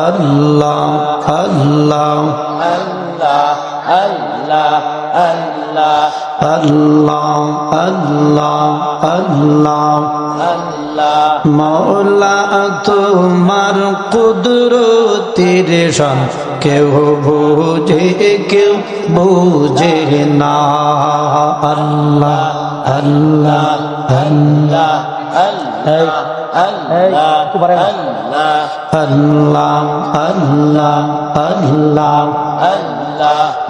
আল্লাহ আল্লাহ আল্লাহ আল্লাহ আল্লাহ আল্লাহ আল্লাহ আল্লাহ মৌলা তোমার কুদরতের সন কেউ বুঝে কেউ বুঝে না আল্লাহ আল্লাহ আল্লাহ আল্লাহ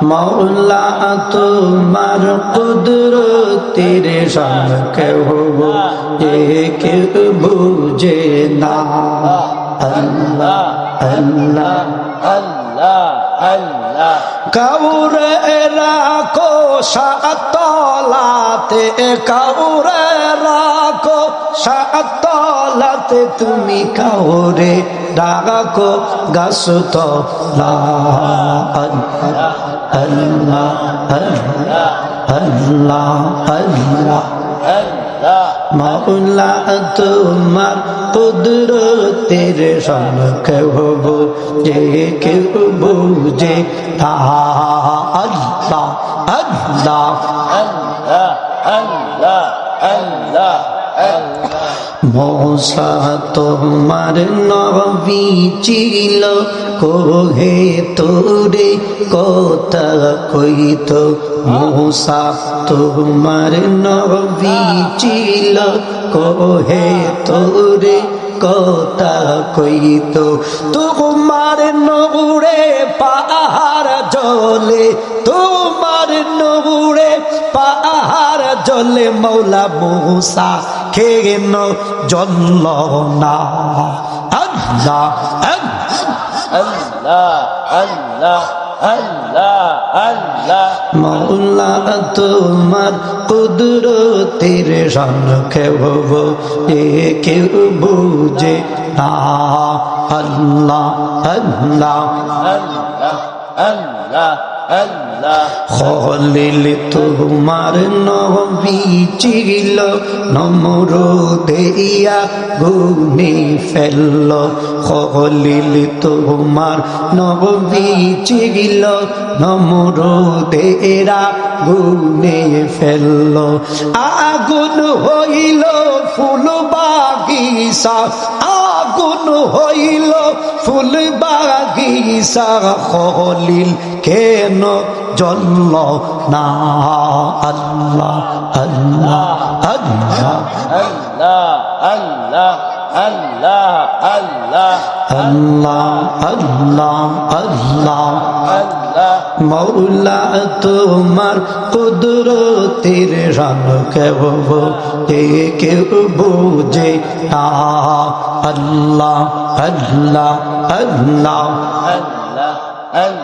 মৌলা তোমার কুদরতের সন কেউ কেউ বুঝে না আল্লাহ আল্লাহ আল্লাহ আল্লাহ কাউরে রাখো সাতলাতে কাউরে রাখো সাতলাতে তুমি কাউরে রাখো গাছ তো আল্লাহ আল্লাহ আল্লাহ আল্লাহ আল্লাহ। মাওলা তোমার কুদরতের সম্মুখে হব যে কেউ বুঝে। আল্লাহ। আল্লাহ আল্লাহ আল্লাহ আল্লাহ। মৌসা তোমার নবী ছিল। কোহে তোরে কথা কইত। মৌসা তোমার নবী ছিল। কোহে তোরে কথা কইত। তোমার নবুড়ে পাহাড় জলে, তোমার নবুড়ে পাহাড় জলে, মৌলা মূসা খেন জল না। মৌলা তোমার কুদরতের সম্মুখে হব, এ কেউ বুঝে না। আল্লাহ আল্লাহ আল্লাহ আল্লাহ। খলিল তোমার নবী ছিল নমর দেইয়া গুনি ফেলল। খলিল তোমার নবী ছিল নমর দেরা গুনে ফেলল। আগুন হইল ফুল বাগিসা আগুন হইল ফুল বাগিসা খলিল কেন জল্ল না আল্লাহ আল্লাহ আল্লাহ। আল্লাহ আল্লাহ আল্লাহ আল্লাহ আল্লাহ আল্লাহ। আল্লাহ মৌলা তোমার কুদরতের রান কেব কে কেউ বুঝে না। আল্লাহ আল্লাহ আল্লাহ। আল্লাহ আল্লাহ।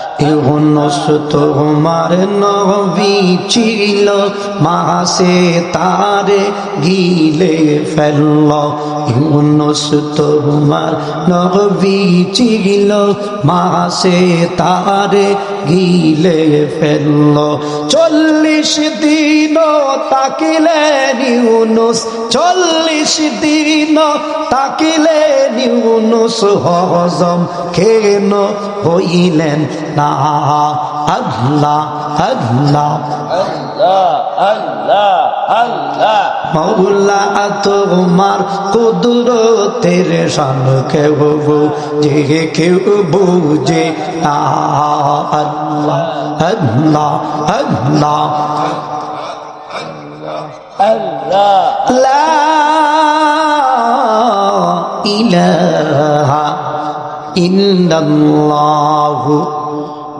ইউনুস তোমার নবী ছিল মাসে তারে গিলে ফেলল। ইউনুস তোমার নবী ছিল মাসে তারে গিলে ফেলল। চল্লিশ দিন তাকিলেন ইউনুস, চল্লিশ দিন তাকিলেন ইউনুস হজম কেন হইলেন না? মৌলা তোমার কুদরতের সম্মুখে হবু যে কেউ বুঝে আল্লাহ লা